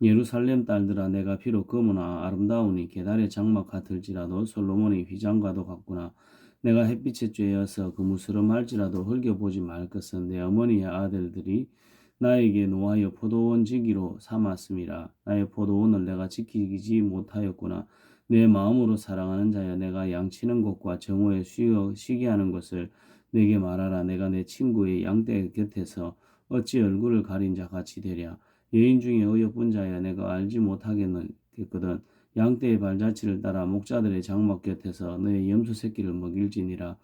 예루살렘 딸들아 내가 비록 검으나 아름다우니 계달의 장막 같을지라도 솔로몬의 휘장과도 같구나. 내가 햇빛에 쬐어서 그무스름할지라도 흘겨보지 말 것은 내 어머니의 아들들이 나에게 노하여 포도원 지기로 삼았음이라. 나의 포도원을 내가 지키지 못하였구나. 내 마음으로 사랑하는 자여 내가 양치는 곳과 정오에 쉬어 쉬게 하는 것을 내게 말하라. 내가 내 친구의 양떼 곁에서 어찌 얼굴을 가린 자 같이 되랴 여인 중에 어여쁜 자야 내가 알지 못하겠거든. 양떼의 발자취를 따라 목자들의 장막 곁에서 너의 염소 새끼를 먹일지니라.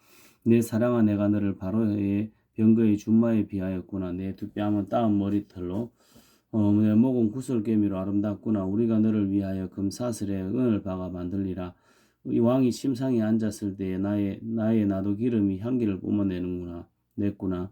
내 사랑아 내가 너를 바로의 병거의 준마에 비하였구나. 내 두 뺨은 따은 머리털로 어, 내 목은 구슬개미로 아름답구나. 우리가 너를 위하여 금사슬에 은을 박아 만들리라. 이 왕이 심상에 앉았을 때에 나의 나의 나도 기름이 향기를 뿜어내는구나 냈구나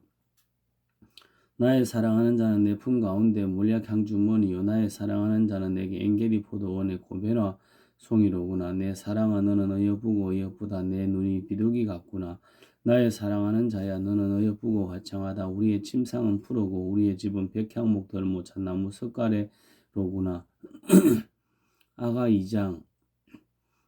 나의 사랑하는 자는 내 품 가운데 몰약 향 주머니요. 나의 사랑하는 자는 내게 엥게리 포도원의 고베나 송이로구나. 내 사랑아 너는 어여쁘고 어여쁘다. 내 눈이 비둘기 같구나. 나의 사랑하는 자야 너는 어여쁘고 화창하다. 우리의 침상은 푸르고 우리의 집은 백향목 덜모 잣나무 석가래로구나. 아가 2장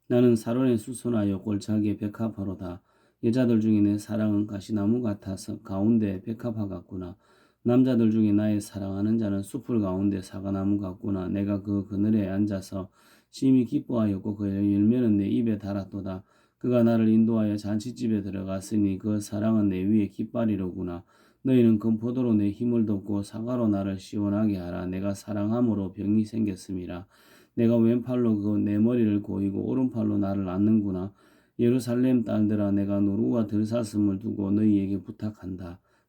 나는 사론에 수선하여 골짜기에 백합화로다. 여자들 중에 내 사랑은 가시나무 같아서 가운데 백합화 같구나 남자들 중에 나의 사랑하는 자는 숲을 가운데 사과나무 같구나. 내가 그 그늘에 앉아서 심히 기뻐하였고 그 열매는 내 입에 달았도다. 그가 나를 인도하여 잔치집에 들어갔으니 그 사랑은 내 위에 깃발이로구나. 너희는 금포도로 내 힘을 돋고 사과로 나를 시원하게 하라. 내가 사랑함으로 병이 생겼음이라. 내가 왼팔로 그 내 머리를 고이고 오른팔로 나를 안는구나. 예루살렘 딸들아 내가 노루와 들사슴을 두고 너희에게 부탁한다.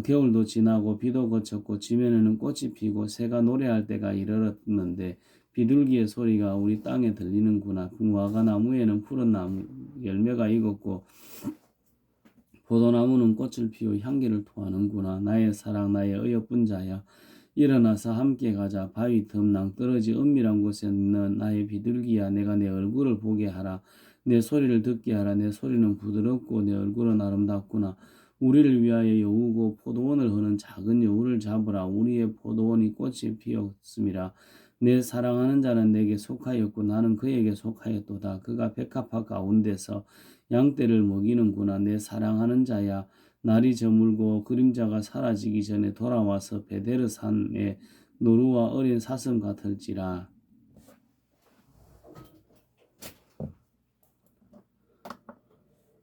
겨울도 지나고 비도 그쳤고 지면에는 꽃이 피고 새가 노래할 때가 이르렀는데 비둘기의 소리가 우리 땅에 들리는구나. 무화과 나무에는 푸른 나무 열매가 익었고 포도나무는 꽃을 피워 향기를 토하는구나. 나의 사랑 나의 어여쁜 자야. 일어나서 함께 가자. 바위 틈낭 떨어지 은밀한 곳에 있는 나의 비둘기야. 내가 내 얼굴을 보게 하라. 내 소리를 듣게 하라. 내 소리는 부드럽고 내 얼굴은 아름답구나. 우리를 위하여 여우고 포도원을 허는 작은 여우를 잡으라. 우리의 포도원이 꽃이 피었음이라. 내 사랑하는 자는 내게 속하였고 나는 그에게 속하였도다. 그가 백합화 가운데서 양떼를 먹이는구나. 내 사랑하는 자야. 날이 저물고 그림자가 사라지기 전에 돌아와서 베데르 산에 노루와 어린 사슴 같을지라.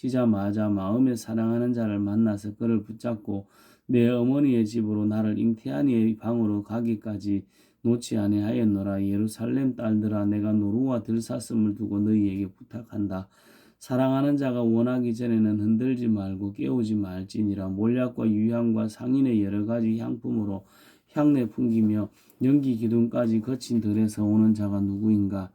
시자마자 마음에 사랑하는 자를 만나서 그를 붙잡고 내 어머니의 집으로 나를 잉태하니의 방으로 가기까지 놓지 아니하였노라. 예루살렘 딸들아 내가 노루와 들사슴을 두고 너희에게 부탁한다. 사랑하는 자가 원하기 전에는 흔들지 말고 깨우지 말지니라. 몰약과 유향과 상인의 여러 가지 향품으로 향내 풍기며 연기 기둥까지 거친 들에서 오는 자가 누구인가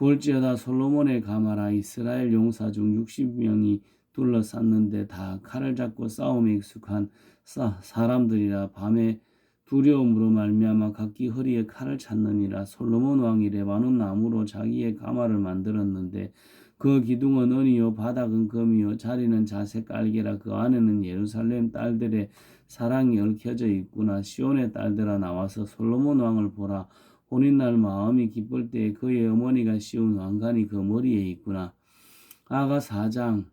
볼지어다 솔로몬의 가마라 이스라엘 용사 중 60명이 둘러쌌는데 다 칼을 잡고 싸움에 익숙한 사람들이라 밤에 두려움으로 말미암아 각기 허리에 칼을 찾느니라. 솔로몬 왕이 레바논 나무로 자기의 가마를 만들었는데 그 기둥은 은이요 바닥은 금이요 자리는 자색 깔개라. 그 안에는 예루살렘 딸들의 사랑이 얽혀져 있구나. 시온의 딸들아 나와서 솔로몬 왕을 보라 혼인날 마음이 기쁠 때 그의 어머니가 씌운 왕관이 그 머리에 있구나. 아가 4장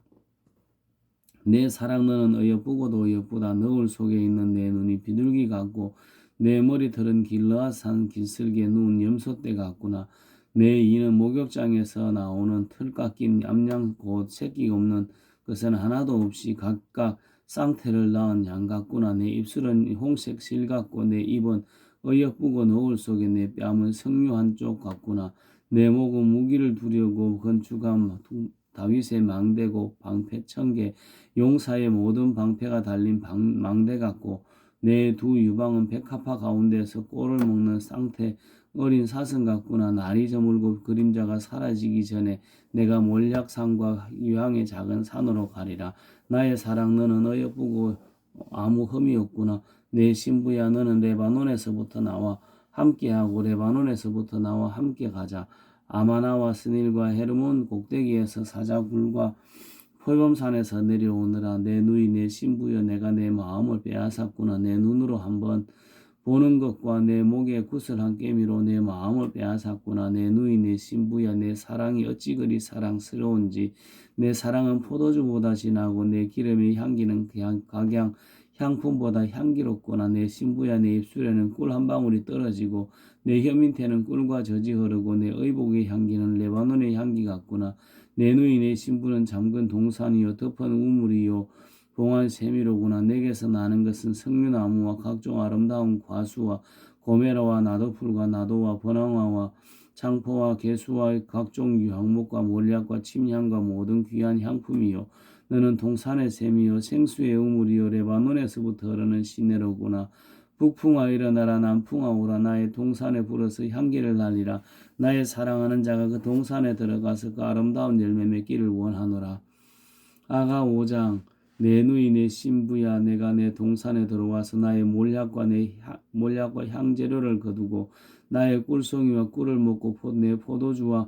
내 사랑 너는 어여쁘고도 어여쁘다. 너울 속에 있는 내 눈이 비둘기 같고 내 머리털은 길러앗산 길슬기에 누운 염소떼 같구나. 내 이는 목욕장에서 나오는 틀 깎인 얌양 곧 새끼가 없는 것은 하나도 없이 각각 쌍태를 낳은 양 같구나. 내 입술은 홍색 실 같고 내 입은 어여쁘고 너울 속에 내 뺨은 석류 한쪽 같구나 내 목은 무기를 두려고 건축한 다윗의 망대고 방패 천개 용사의 모든 방패가 달린 방, 망대 같고 내 두 유방은 백합화 가운데서 꼴을 먹는 쌍태 어린 사슴 같구나. 날이 저물고 그림자가 사라지기 전에 내가 몰약산과 유황의 작은 산으로 가리라. 나의 사랑 너는 어여쁘고 아무 흠이 없구나 내 신부야 너는 레바논에서부터 나와 함께하고 레바논에서부터 나와 함께 가자. 아마나와 스닐과 헤르몬 꼭대기에서 사자굴과 포범산에서 내려오느라 내 누이 내 신부여 내가 내 마음을 빼앗았구나. 내 눈으로 한번 보는 것과 내 목에 구슬 한 깨미로 내 마음을 빼앗았구나. 내 누이 내 신부야 내 사랑이 어찌 그리 사랑스러운지. 내 사랑은 포도주보다 진하고 내 기름의 향기는 그냥 각양 향품보다 향기롭구나 내 신부야 내 입술에는 꿀 한 방울이 떨어지고 내 혀 밑에는 꿀과 젖이 흐르고 내 의복의 향기는 레바논의 향기 같구나. 내 누이 내 신부는 잠근 동산이요 덮은 우물이요 봉한 세미로구나. 내게서 나는 것은 석류나무와 각종 아름다운 과수와 고메라와 나도풀과 나도와 번황화와 창포와 개수와 각종 유황목과 몰약과 침향과 모든 귀한 향품이요 너는 동산의 샘이요 생수의 우물이요 레바논에서부터 흐르는 시내로구나. 북풍아 일어나라. 남풍아 오라. 나의 동산에 불어서 향기를 날리라. 나의 사랑하는 자가 그 동산에 들어가서 그 아름다운 열매 맺기를 원하노라. 아가 5장 내 누이 내 신부야. 내가 내 동산에 들어와서 나의 몰약과 내 향, 몰약과 향재료를 거두고 나의 꿀송이와 꿀을 먹고 포, 내 포도주와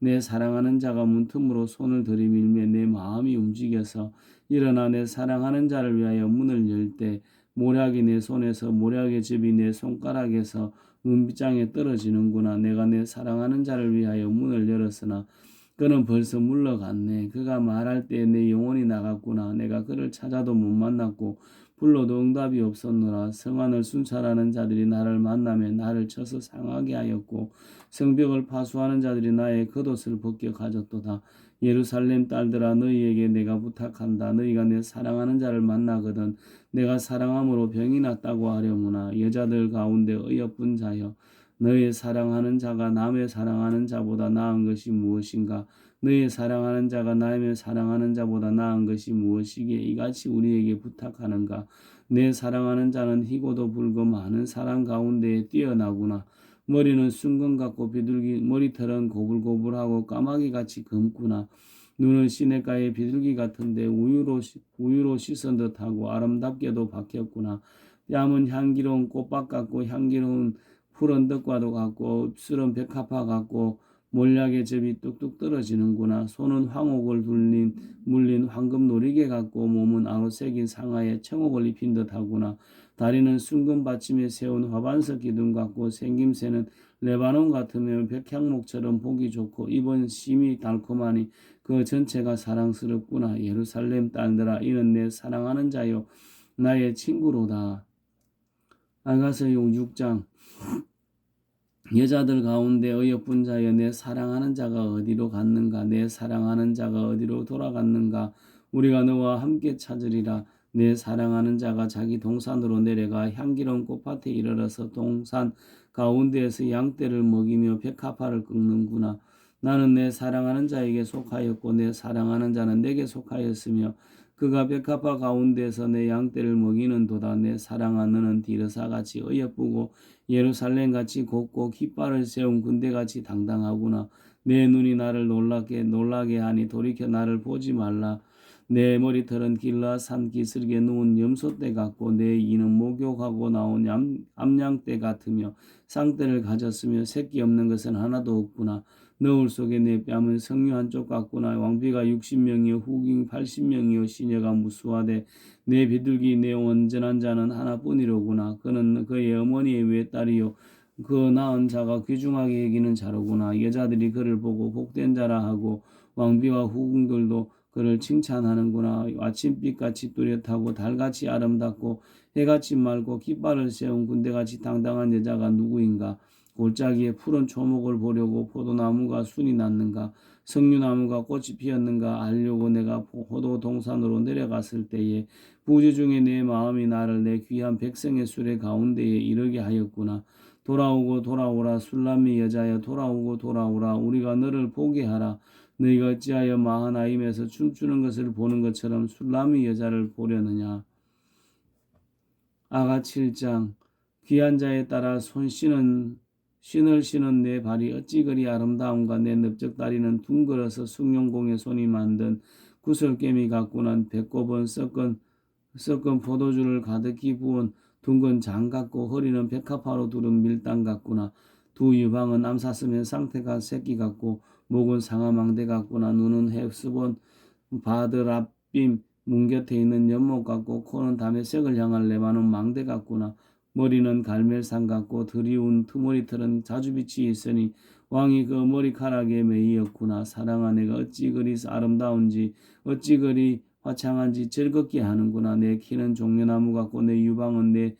내 사랑하는 자가 문틈으로 손을 들이밀며 내 마음이 움직여서 일어나 내 사랑하는 자를 위하여 문을 열 때 모략이 내 손에서 모략의 즙이 내 손가락에서 문빗장에 떨어지는구나 내가 내 사랑하는 자를 위하여 문을 열었으나 그는 벌써 물러갔네. 그가 말할 때 내 영혼이 나갔구나. 내가 그를 찾아도 못 만났고 불러도 응답이 없었노라. 성안을 순찰하는 자들이 나를 만나며 나를 쳐서 상하게 하였고 성벽을 파수하는 자들이 나의 겉옷을 벗겨 가졌도다. 예루살렘 딸들아 너희에게 내가 부탁한다. 너희가 내 사랑하는 자를 만나거든 내가 사랑함으로 병이 났다고 하려무나 여자들 가운데 어여쁜 자여 너의 사랑하는 자가 남의 사랑하는 자보다 나은 것이 무엇인가? 너의 사랑하는 자가 남의 사랑하는 자보다 나은 것이 무엇이기에 이같이 우리에게 부탁하는가? 내 사랑하는 자는 희고도 불고 많은 사랑 가운데에 뛰어나구나. 머리는 순금 같고 비둘기 머리털은 고불고불하고 까마귀 같이 검구나. 눈은 시냇가의 비둘기 같은데 우유로 우유로 씻은 듯하고 아름답게도 박혔구나. 뺨은 향기로운 꽃밭 같고 향기로운 푸른 덕과도 같고 입술은 백합화 같고 몰약의 즙이 뚝뚝 떨어지는구나. 손은 황옥을 둘린 물린 황금 놀이개 같고 몸은 아로새긴 상하에 청옥을 입힌 듯하구나. 다리는 순금 받침에 세운 화반석 기둥 같고 생김새는 레바논 같으며 백향목처럼 보기 좋고 입은 심이 달콤하니 그 전체가 사랑스럽구나. 예루살렘 딸들아 이는 내 사랑하는 자요 나의 친구로다. 아가서용 6장 여자들 가운데 어여쁜 자여 내 사랑하는 자가 어디로 갔는가? 내 사랑하는 자가 어디로 돌아갔는가? 우리가 너와 함께 찾으리라. 내 사랑하는 자가 자기 동산으로 내려가 향기로운 꽃밭에 이르러서 동산 가운데에서 양떼를 먹이며 백합화를 꺾는구나 나는 내 사랑하는 자에게 속하였고 내 사랑하는 자는 내게 속하였으며 그가 백합화 가운데서 내 양떼를 먹이는 도다. 내 사랑한 너는 디르사같이 어여쁘고 예루살렘같이 곱고 깃발을 세운 군대같이 당당하구나. 내 눈이 나를 놀라게 놀라게 하니 돌이켜 나를 보지 말라. 내 머리털은 길라 산 기슭에 누운 염소떼 같고 내 이는 목욕하고 나온 얌, 암양떼 같으며 쌍떼를 가졌으며 새끼 없는 것은 하나도 없구나 너울 속에 내 뺨은 성류 한쪽 같구나. 왕비가 60명이요 후궁 80명이요 시녀가 무수하되 내 비둘기 내 온전한 자는 하나뿐이로구나. 그는 그의 어머니의 외딸이요 그 낳은 자가 귀중하게 여기는 자로구나. 여자들이 그를 보고 복된 자라 하고 왕비와 후궁들도 그를 칭찬하는구나. 아침빛같이 뚜렷하고 달같이 아름답고 해같이 맑고 깃발을 세운 군대같이 당당한 여자가 누구인가 골짜기에 푸른 초목을 보려고 포도나무가 순이 났는가 석류나무가 꽃이 피었는가 알려고 내가 포도 동산으로 내려갔을 때에 부지 중에 내 마음이 나를 내 귀한 백성의 수레 가운데에 이르게 하였구나. 돌아오고 돌아오라 술람미 여자여 돌아오고 돌아오라. 우리가 너를 보게 하라. 너희가 어찌하여 마하나임에서 춤추는 것을 보는 것처럼 술람미 여자를 보려느냐? 아가 7장 귀한 자에 따라 손 씻는 신을 신은 내 발이 어찌 그리 아름다운가? 내 넓적 다리는 둥글어서 숭룡공의 손이 만든 구슬개미 같구나 배꼽은 썩은 썩은 포도주를 가득히 부은 둥근 장 같고 허리는 백합화로 두른 밀당 같구나. 두 유방은 암사슴의 상태가 새끼 같고 목은 상아망대 같구나. 눈은 헵스본 바드랍빔 문 곁에 있는 연못 같고 코는 담에색을 향할 레바논 망대 같구나 머리는 갈멜산 같고 드리운 투머리털은 자주빛이 있으니 왕이 그 머리카락에 매이었구나. 사랑아 내가 어찌 그리 아름다운지 어찌 그리 화창한지 즐겁게 하는구나. 내 키는 종려나무 같고 내 유방은 내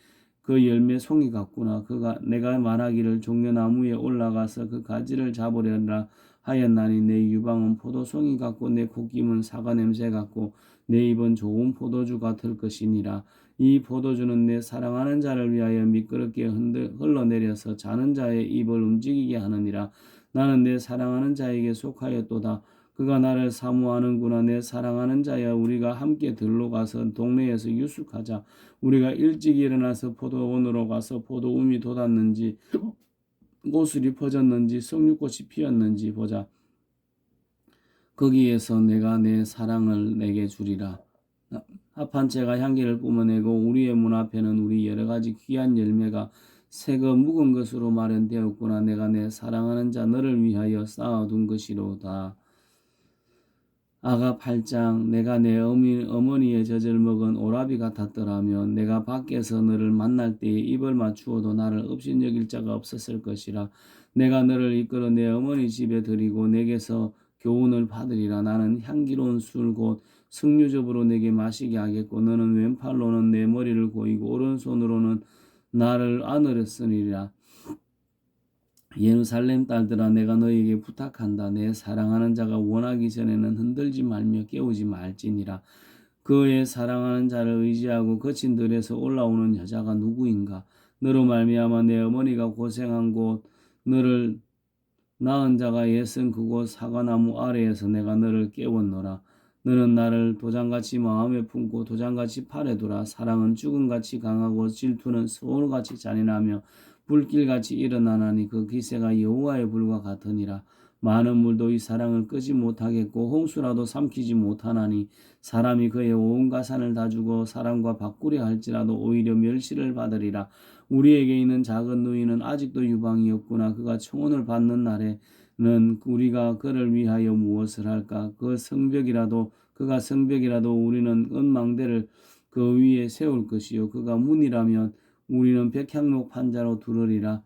그 열매 송이 같구나. 그가 내가 말하기를 종려나무에 올라가서 그 가지를 잡으려라 하였나니 내 유방은 포도송이 같고 내 콧김은 사과 냄새 같고 내 입은 좋은 포도주 같을 것이니라 이 포도주는 내 사랑하는 자를 위하여 미끄럽게 흔들, 흘러내려서 자는 자의 입을 움직이게 하느니라. 나는 내 사랑하는 자에게 속하였도다. 그가 나를 사모하는구나. 내 사랑하는 자여 우리가 함께 들로 가서 동네에서 유숙하자. 우리가 일찍 일어나서 포도원으로 가서 포도움이 돋았는지 고술이 퍼졌는지 석류꽃이 피었는지 보자. 거기에서 내가 내 사랑을 내게 주리라 합한 채가 향기를 뿜어내고 우리의 문 앞에는 우리 여러 가지 귀한 열매가 새거 묵은 것으로 마련되었구나. 내가 내 사랑하는 자 너를 위하여 쌓아둔 것이로다. 아가 8장 내가 내 어미, 어머니의 젖을 먹은 오라비 같았더라면 내가 밖에서 너를 만날 때에 입을 맞추어도 나를 업신여길 자가 없었을 것이라. 내가 너를 이끌어 내 어머니 집에 들이고 내게서 교훈을 받으리라. 나는 향기로운 술곧 승류접으로 내게 마시게 하겠고 너는 왼팔로는 내 머리를 고이고 오른손으로는 나를 안으렸으리라. 예루살렘 딸들아 내가 너에게 부탁한다. 내 사랑하는 자가 원하기 전에는 흔들지 말며 깨우지 말지니라. 그의 사랑하는 자를 의지하고 거친 들에서 올라오는 여자가 누구인가? 너로 말미암아 내 어머니가 고생한 곳 너를 낳은 자가 예선 그곳 사과나무 아래에서 내가 너를 깨웠노라 너는 나를 도장같이 마음에 품고 도장같이 팔에 두라 사랑은 죽음같이 강하고 질투는 소울같이 잔인하며 불길같이 일어나나니 그 기세가 여호와의 불과 같으니라. 많은 물도 이 사랑을 끄지 못하겠고 홍수라도 삼키지 못하나니 사람이 그의 온 가산을 다 주고 사람과 바꾸려 할지라도 오히려 멸시를 받으리라. 우리에게 있는 작은 누이는 아직도 유방이 없구나. 그가 청혼을 받는 날에 는 우리가 그를 위하여 무엇을 할까 그 성벽이라도 그가 성벽이라도 우리는 은망대를 그 위에 세울 것이요 그가 문이라면 우리는 백향목 판자로 두르리라.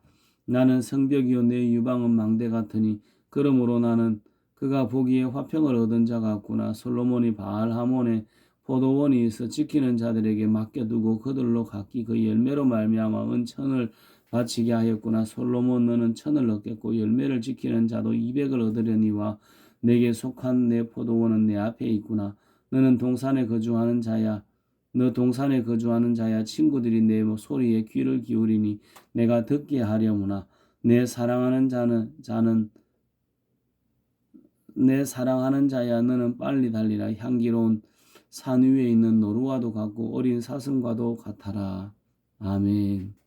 나는 성벽이요 내 유방은 망대 같으니 그러므로 나는 그가 보기에 화평을 얻은 자 같구나. 솔로몬이 바알 하몬에 포도원이 있어 지키는 자들에게 맡겨두고 그들로 각기 그 열매로 말미암아 은천을 바치게 하였구나. 솔로몬 너는 천을 얻겠고 열매를 지키는 자도 이백을 얻으려니와 내게 속한 내 포도원은 내 앞에 있구나. 너는 동산에 거주하는 자야. 너 동산에 거주하는 자야 친구들이 내 소리에 귀를 기울이니 내가 듣게 하려무나 내 사랑하는 자는 자는 내 사랑하는 자야 너는 빨리 달리라 향기로운 산 위에 있는 노루와도 같고 어린 사슴과도 같아라. 아멘.